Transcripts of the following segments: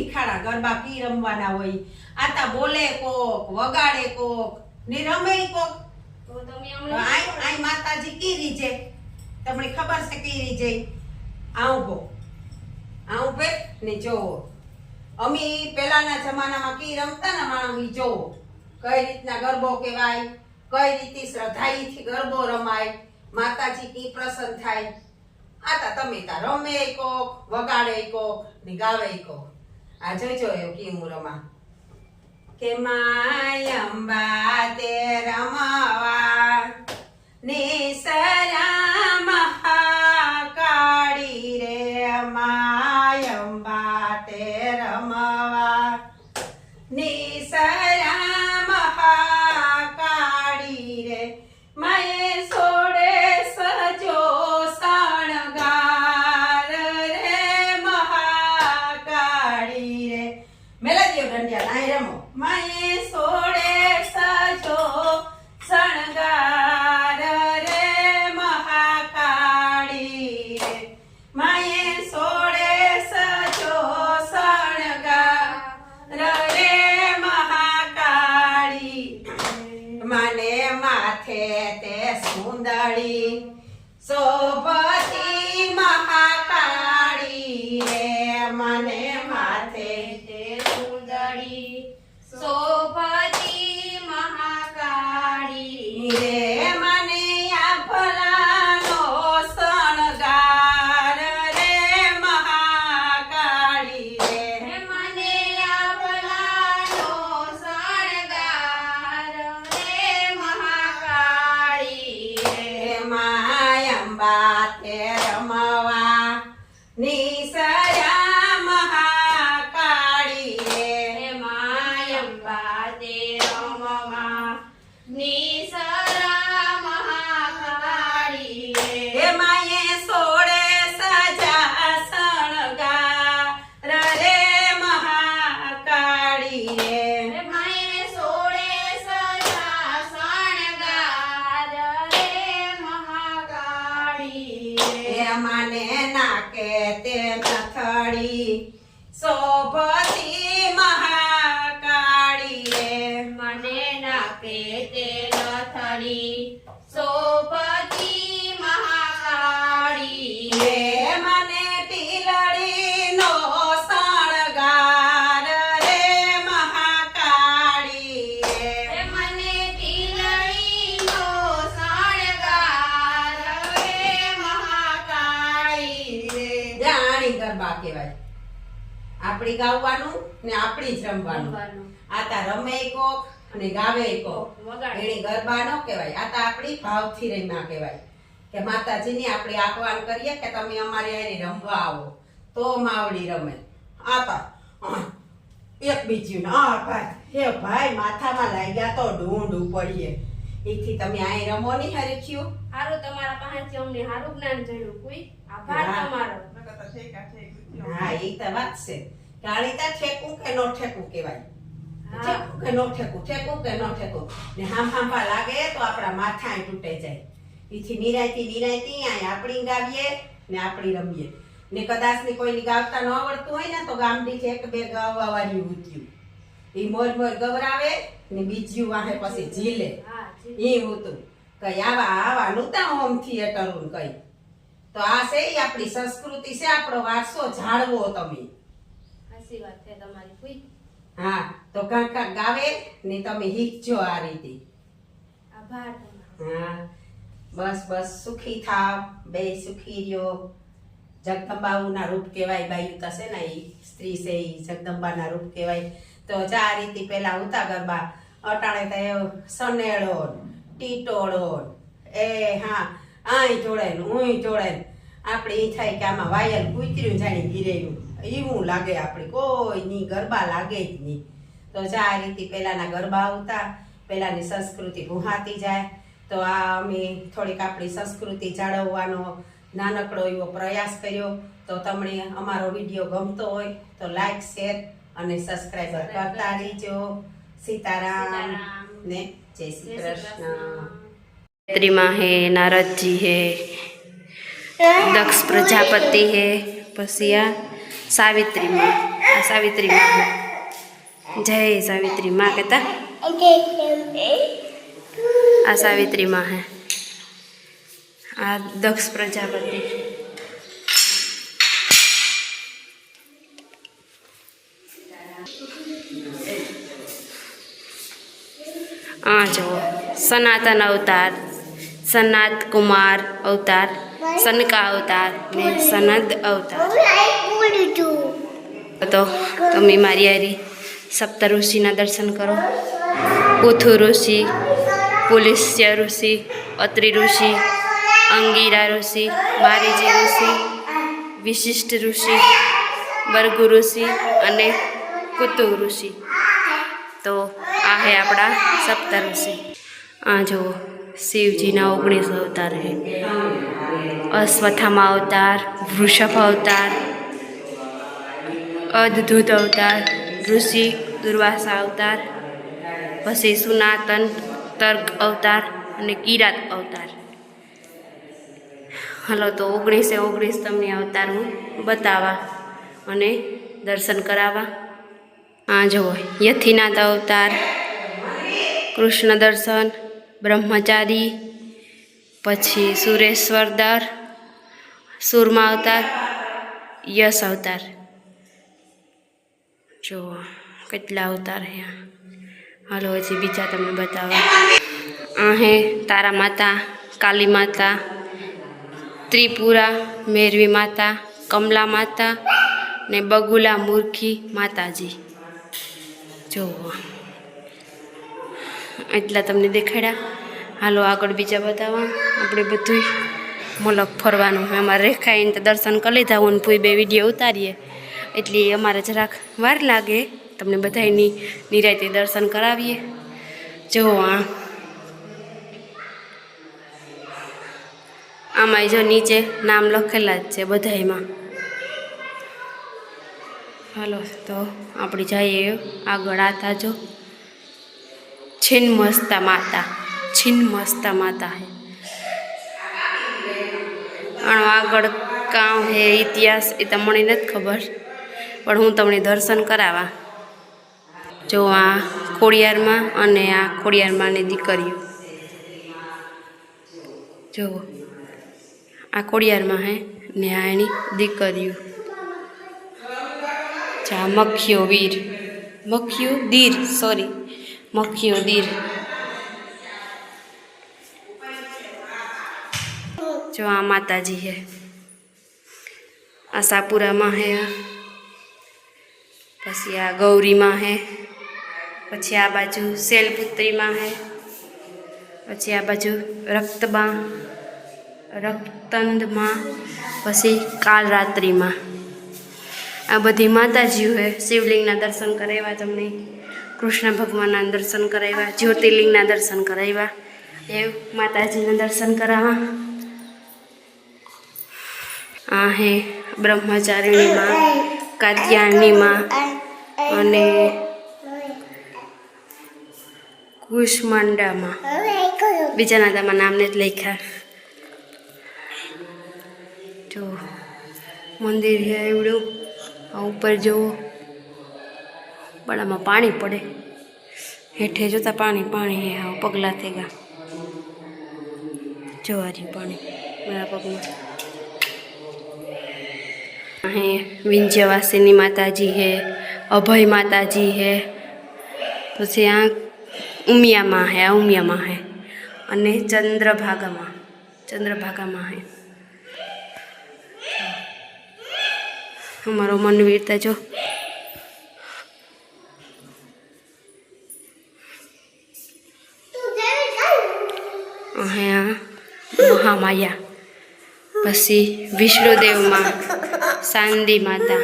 હિખાડા ગરબા કી રમવાના હોય. આતા બોલે કોક વગાડે કોક ને રમે કોક. તો તમે તો માતાજી કી રીજે તમને ખબર છે કી રીજે આવું આવું પે ને જોવો. અમે પેલાના જમાનામાં કી રમતા ને માણસ ઈ જોવો. કઈ રીતના ગરબો કહેવાય કઈ રીતે શ્રદ્ધાઈથી ગરબો રમાય માતાજી કી પ્રસન્ન થાય. આતા તમે તા રમે કોક વગાડે કોક ને ગાવે કોક. આ જોજો એવું કી હું રમા કે માય અંબા તે રમવા નિસરા મહાકાળી રે માય કહેવાય. આપણી ગાવાનું ને આપણી જ રમવાનું. આતા રમે કોક અને ગાવે કોક. એની ગરબા ન કહેવાય. આતા આપણી ભાવથી રમ્યા કહેવાય. કે માતાજીની આપણે આહવાન કરીએ કે તમે અમારે અહીં રમવા આવો. તો માવડી રમે. આતા એક બીજું ના ભાઈ હે ભાઈ માથામાં લાગ્યા તો ઢૂંઢ ઉપડીએ. એથી તમે અહીં રમો નહીં હરીખ્યું હારું તમારા પાસેથી અમને હારું જ્ઞાન જોયું કોઈ આભાર તમારો. હા એ તો વાત છે. કાળીતા ઠેકું કે નો ઠેકું કહેવાય? ઠેકું કે નો ઠેકું? ઠેકું કે નો ઠેકું? ને હામ હાંભા લાગે તો આપણા માથા તૂટે જાય. ઈથી નિરાયતી નિરાયતી આય આપણી ગાવીએ ને આપણી રમીએ. ને કદાચની કોઈની ગાવતા ન આવડતું હોય ને તો ગામડી છે એક બે ગાવા વાળી ઉત્યું એ મોર મોર ગવરાવે ને બીજું વાહે પછી ઝીલે. એ હતું કઈ આવા આવા નહોતા હોમ થિયેટર કઈ. તો આ છે એ આપણી સંસ્કૃતિ છે આપણો વારસો જાળવો તમે. સાચી વાત છે તમારી હા તો કાંક ગાવે ને તમે શીખજો આ રીતે. આભાર હા બસ બસ સુખી થાવ બે સુખી રહ્યો. જગદંબાના રૂપ કહેવાય બાયું થશે ને એ સ્ત્રી છે એ જગદંબાના રૂપ કહેવાય. તો જા આ રીતે પહેલાં ઉતા ગરબા અટાણે તો એવો સનેડો ટીટોળો એ હા આય ને ઉય જોડાય આપણે એ થાય કે આમાં વાયલ કૂતર્યું જાણે ગીરેયું એવું લાગે આપણે કોઈ નહીં ગરબા લાગે જ નહીં. તો જા આ રીતે પહેલાંના ગરબા આવતા પહેલાંની સંસ્કૃતિ ગુહાતી જાય. તો આ અમે થોડીક આપણી સંસ્કૃતિ જાળવવાનો નાનકડો એવો પ્રયાસ કર્યો. તો તમને અમારો વીડિયો ગમતો હોય તો લાઈક શેર અને સબસ્ક્રાઈબર કરતા રહેજો. સીતારામ. ને જય શ્રી કૃષ્ણ. ગાયત્રીમાં હે, નારદજી હે, દક્ષ પ્રજાપતિ હે, પછી આ સાવિત્રીમાં આ સાવિત્રીમાં જય સાવિત્રી માં કહેતા. આ સાવિત્રીમાં હે. આ દક્ષ પ્રજાપતિ. આ જુઓ, સનાતન અવતાર. સનાત કુમાર અવતાર સનકા અવતાર ને સનદ અવતાર તો તમે મારી હારી સપ્ત ઋષિના દર્શન કરો પુથુ ઋષિ પુલિસ્ય ઋષિ અત્રિ ઋષિ અંગીરા ઋષિ મારીજી ઋષિ વિશિષ્ટ ઋષિ બરગુ ઋષિ અને કુતુ ઋષિ તો આ હે આપણા સપ્ત ઋષિ આ જુઓ શિવજીના ઓગણીસ અવતાર હે અશ્વથામા અવતાર, વૃષભ અવતાર, અદ્ભુત અવતાર, ઋષિ દુર્વાસા અવતાર, પછી સુનાતન, તર્ક અવતાર અને કિરાત અવતાર. હાલો તો ઓગણીસે ઓગણીસ તમને અવતાર હું બતાવવા અને દર્શન કરાવવા. આ જુઓ, યથીનાથ અવતાર, કૃષ્ણ દર્શન બ્રહ્મચારી, પછી સુરેશ્વર દર સુરમા અવતાર, યશ અવતાર. જુઓ, કેટલા અવતાર હે. હાલો, હજી બીજા તમને બતાવો. આ તારા માતા, કાલી માતા, ત્રિપુરા, મેરવી માતા, કમલા માતા ને બગુલા મૂર્ખી માતાજી. જુઓ. એટલા તમને દેખાડ્યા. હાલો આગળ બીજા બતાવવા. આપણે બધું મલક ફરવાનું અમારે રેખાઈને તો દર્શન કરી લીધા હું ફૂઈ બે વીડિયો ઉતારીએ. એટલે અમારે જરાક વાર લાગે. તમને બધાયની નિરાયતે દર્શન કરાવીએ. જો આ. આમાંય જો નીચે નામ લખેલા જ છે બધાયમાં. હાલો, તો આપણે જઈએ આગળ આ તાજો छिन्मस्ता माता छिन्मस्ता माता है આનો આગળ કામ હે ઇતિહાસ એ તો મને નથી ખબર પણ હું તમને દર્શન કરાવવા જો આ ખોડિયારમાં અને આ ખોડિયારમાંની દીકરીઓ જુઓ આ ખોડિયારમાં હે ને આ એની દીકરીઓ જા મખ્યો વીર મખ્યો દીર સોરી મખ્યો દીર જો આ માતાજી હે. આ સાપુરામાં હે. પછી આ ગૌરીમાં હે. પછી આ બાજુ શૈલપુત્રીમાં હે. પછી આ બાજુ રક્તબા રક્તંદમાં, પછી કાલરાત્રિમાં. આ બધી માતાજીઓ હે. શિવલિંગના દર્શન કરાવ્યા તમને. કૃષ્ણ ભગવાનના દર્શન કરાવ્યા, જ્યોતિર્લિંગના દર્શન કરાવ્યા. એ માતાજીના દર્શન કરાવવા. આ હે બ્રહ્મચારિણીમાં કાત્યાયણીમાં અને કુષ્માંડામાં. બીજાના તમારા નામને જ લખ્યા. જો, મંદિર છે એવડું. ઉપર જુઓ. બળામાં પાણી પડે. હેઠે જોતા પાણી પાણી હે, આવ પગલા થઈ ગયા. જોવા રહ્યું પાણી, મારા પગમાં. અહીં વિંજ્યવાસીની માતાજી હે, અભય માતાજી હે, પછી આ ઉમિયામાં હે, આ ઉમિયામાં હે, અને ચંદ્રભાગામાં ચંદ્રભાગામાં હે. અમારો મનવીરતા જો અહીંયા મહા માયા. પછી વિષ્ણુદેવમાં સાંદી માતા.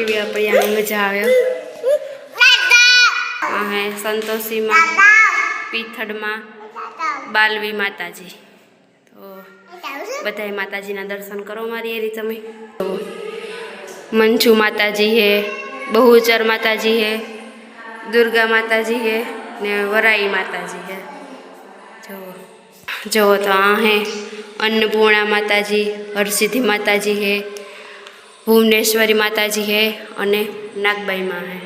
એવી આપણે મજા આવે અમે સંતોષીમાં પીથડમાં બાલવી માતાજી. તો બધાએ માતાજીના દર્શન કરો મારી એરી તમે. તો મંજુ માતાજી હે, બહુચર માતાજી હે, દુર્ગા માતાજી હે ને વરાઈ માતાજી હે. જુઓ તો આ હે, અન્નપૂર્ણા માતાજી, હરસિદ્ધિ માતાજી હે, ભુવનેશ્વરી માતાજી હે અને નાગબાઈ માં હે.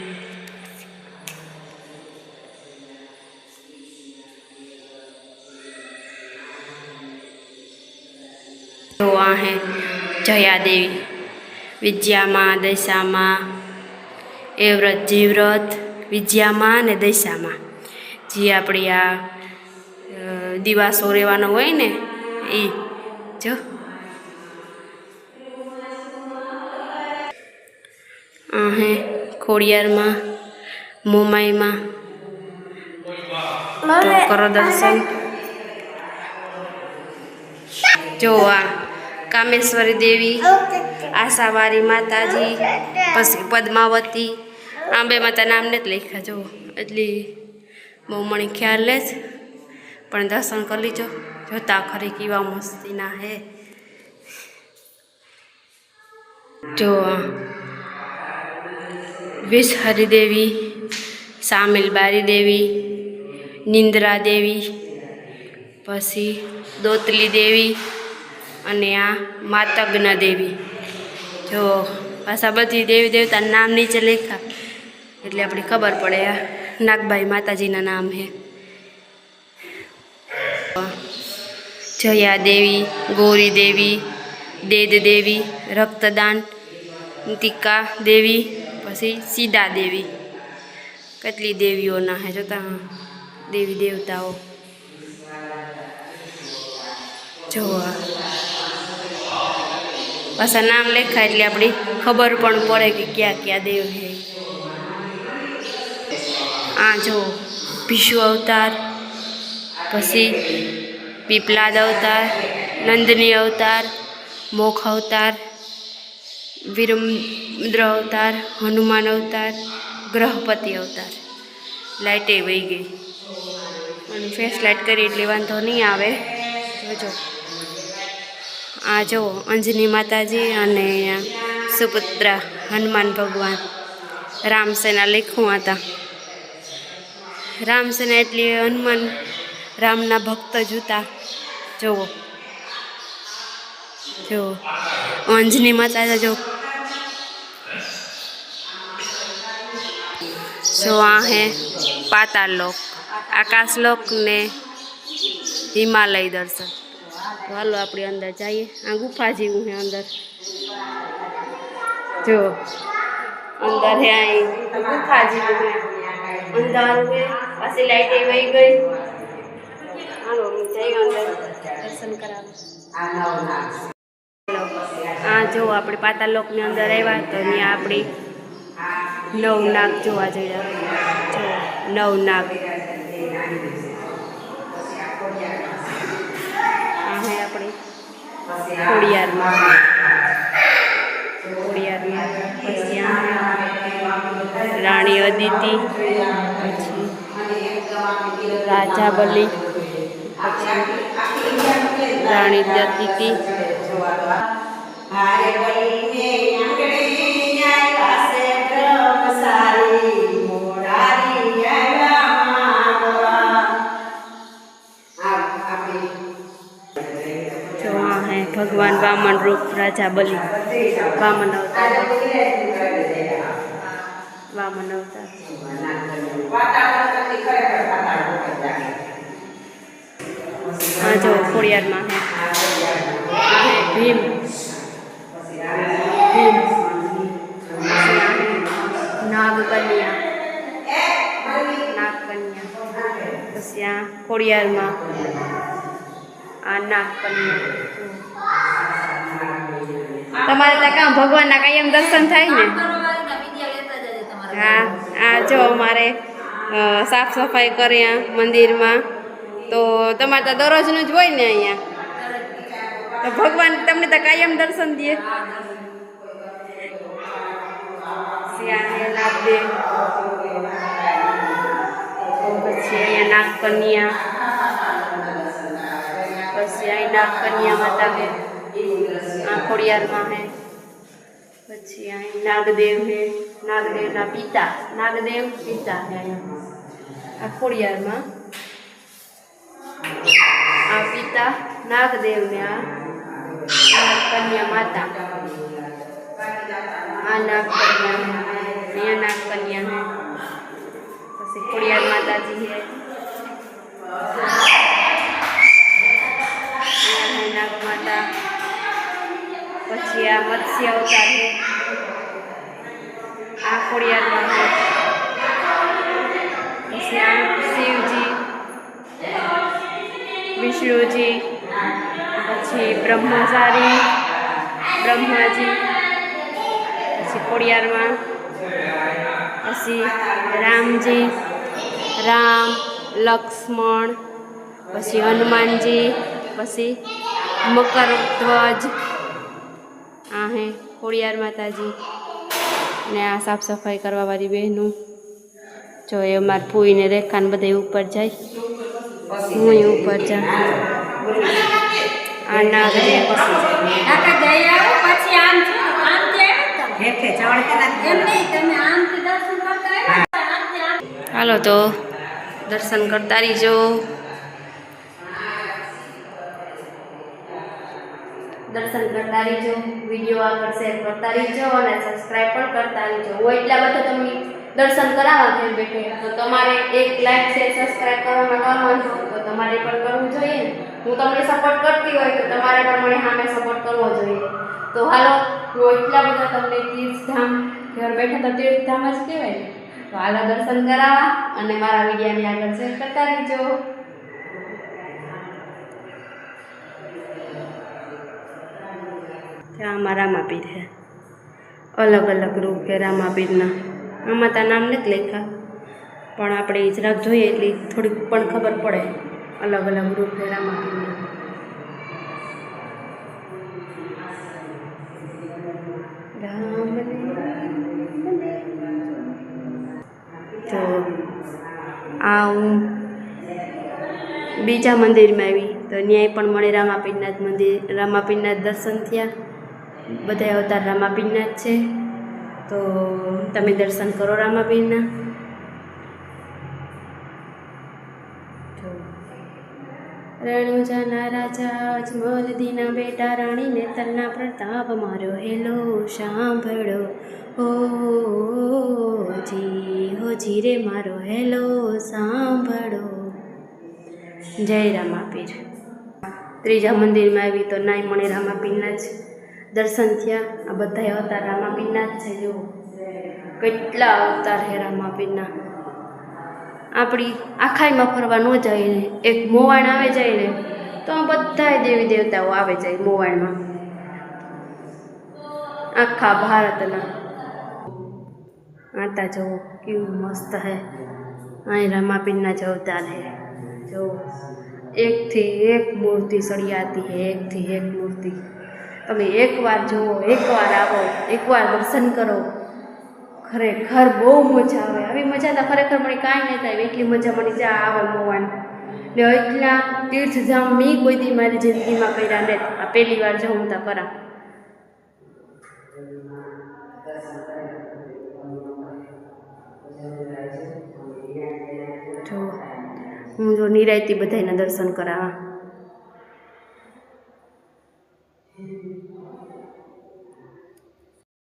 તો આ હે જયાદેવી વિદ્યામાં, દશામાં, એ વ્રત જીવ્રત વિદ્યામાં અને દશામાં. જી આપણી આ દિવાસો રહેવાનો હોય ને એ જો. હે ખોડિયારમાં મોમાઈમાં. તો કરો દર્શન. જો આ કામેશ્વરી દેવી આશાવારી માતાજી પછી પદ્માવતી આંબે માતા નામને જ લખ્યા જો. એટલી બહુ મને ખ્યાલ લે જ પણ દર્શન કરી લીજો. જોતા ખરી કેવા મસ્તીના હે. જો આ હરિદેવી સામિલ સામિલબારી દેવી, નિંદ્રા દેવી, પછી દોતલી દેવી અને આ માતગ્ન દેવી. જો પાછા બધી દેવી દેવતાના નામ નીચે લેખા એટલે આપણે ખબર પડે આ નાગબાઈ માતાજીના નામ છે જયા દેવી, ગૌરી દેવી, દેદ દેવી, રક્તદાન, ટીકા દેવી, પછી સીતા દેવી. કેટલી દેવીઓના હે જોતા, દેવી દેવતાઓ. જોવા પાછા નામ લખાય એટલે આપણી ખબર પણ પડે કે ક્યાં ક્યાં દેવ છે આ જો ભીષુ અવતાર, પછી પીપલાદ અવતાર, નંદની અવતાર મોખ અવતાર વિરમદ્ર અવતાર, હનુમાન અવતાર, ગ્રહપતિ અવતાર. લાઇટે વહી ગઈ. અને ફેસ લાઇટ કરી એટલે વાંધો નહીં આવે. જોજો આ જો અંજની માતાજી અને સુપુત્રા, હનુમાન ભગવાન. રામસેના લેખું હતા રામસેના એટલે હનુમાન રામના ભક્ત જૂતા. જુઓ. જો અંજની માતા જો જો આ હે પાતાળ લોક. આકાશલોક ને હિમાલય દર્શન. તો હાલો આપણે અંદર જઈએ. આ ગુફા જેવું છે અંદર. જો અંદર હે ગુફા જેવું છે પાછી લાઈટ વહી ગઈ. હાલો જઈએ અંદર દર્શન કરાવવા આ જો આપણે પાતાલોકની અંદર આવ્યા તો ત્યાં આપણી નવ નાગ જોવા જઈ રહ્યા. નવ નાગ. આ હે ખોડિયારમાં. રાણી અદિતિ. પછી રાજા બલી. પછી રાણી અદિતિ હારે બળીને આંગળી આવ્યા છે બ્રહ્મચારી, મોરારી આવ્યા માંગવા. આ આપણી જો આ ભગવાન વામન રૂપ રાજા બલી. વામન અવતાર. વામન અવતાર. આ જો ખોડિયારમાં હે. ભીમ. ભીમ. નાગકન્યા. નાગકન્યા. પછી આ ખોડિયારમાં. આ નાગકન્યા. તમારે ત્યાં કામ ભગવાનના કાયમ દર્શન થાય ને? હા, આ જો અમારે સાફ સફાઈ કર્યા મંદિરમાં. તો તમારે તો દરરોજનું જ હોય ને અહીંયા. તો ભગવાન તમને તો કાયમ દર્શન દે. પછી અહીંયા નાગકન્યા. પછી અહીં નાગકન્યા માતા હે આ ખોડિયારમાં હે. પછી અહીં નાગદેવ હે. નાગદેવના પિતા. નાગદેવ પિતા છે અહીંયા. આ ખોડિયારમાં આ પિતા નાગદેવને આ કન્યા માતા આ નાગકન્યા, અહીંયા નાગકન્યા પછી ખોડિયાર માતાજી હે નાગમાતા. પછી આ મત્સ્ય અવતાર છે. આ ખોડિયાર માતા પછી શિવજી. વિષ્ણુજી, પછી બ્રહ્મચારી, બ્રહ્માજી, પછી ખોડિયારમાં, પછી રામજી, રામ, લક્ષ્મણ, પછી હનુમાનજી, પછી મકર ધ્વજ આ હે ખોડિયાર માતાજી. ને આ સાફ સફાઈ કરવાવાળી બહેનું. જો એ અમારે ફૂઈને રેખાને બધા ઉપર જાય. હું ઉપર જા. આ નાગદેવ કાકા જઈ આવો પછી આમ આવ્યા તમે. હેઠે ચણ કે એમ નહીં તમે આમથી દર્શન કરતા આમ હાલો તો દર્શન કરતા રહીજો. દર્શન કરતા રહીજો વીડિયો આગળ શેર કરતા રહીજો અને સબસ્ક્રાઈબ પણ કરતા રહીજો. હોય એટલા બધા તમને દર્શન કરાવવા ઘેર બેઠે તો તમારે એક લાઈક શેર સબસ્ક્રાઈબ કરવામાં ન વાંધો તો તમારે પણ કરવું જોઈએ ને. હું તમને સપોર્ટ કરતી હોય તો તમારે પણ મને સામે સપોર્ટ કરવો જોઈએ. તો હાલો, હું એટલા બધા તમને તીર્થધામ, ઘર બેઠા તો તીર્થધામ જ કહેવાય. ને તો હાલો, દર્શન કરાવવા અને મારા વિડીયોની આગળ શેર કરતા રહીજો. ત્યાં આમાં રામાપીર છે. અલગ અલગ રૂપ છે રામાપીરના. આમાં તાર નામ નથી લખ્યા. પણ આપણે જરાક જોઈએ એટલી થોડીક પણ ખબર પડે અલગ અલગ રૂપ છે. રામાપીરના રામ તો આ હું બીજા મંદિરમાં આવી. તો ન્યાય પણ મળે રામાપીરનાથ મંદિર, રામાપીરનાથ દર્શન થયા. બધા અવતાર રામાપીરનાથ છે. તો તમે દર્શન કરો રામાપીરના જો. રણુજાના રાજા અજમલ દીના બેટા રાણીને તલના પ્રતાપ માર્યો. હેલો, સાંભળો. ઓ જી હો જી રે મારો. હેલો, સાંભળો. જય રામાપીર. ત્રીજા મંદિરમાં આવી તો નાય મણે રામાપીરના જ દર્શન થયા. આ બધા અવતાર રામાપીરના જ છે જો કેટલા અવતાર છે રામાપીરના આપણી આખાઈમાં ફરવા ન જાય ને એક મોવાણ આવે જાય ને તો આ બધાય દેવી દેવતાઓ આવે જાય મોવાણમાં. આખા ભારતના. આતા જુઓ, કેવું મસ્ત હે. અહીં રામાપીરના જ અવતાર હે. જો એકથી એક મૂર્તિ સળિયાતી હે, એકથી એક મૂર્તિ. તમે એકવાર જુઓ, એકવાર આવો, એકવાર દર્શન કરો. ખરેખર બહુ મજા આવે. આવી મજા તો ખરેખર મને કાંઈ નહીં થાય, એટલી મજા મને જ્યાં આવે મોવાન ને એટલા તીર્થધામ મેં કોઈ દી મારી જિંદગીમાં કર્યા ને આ પહેલી વાર જાઉં તા કરા જો, હું જો નિરાયતી બધાના દર્શન કરાવવા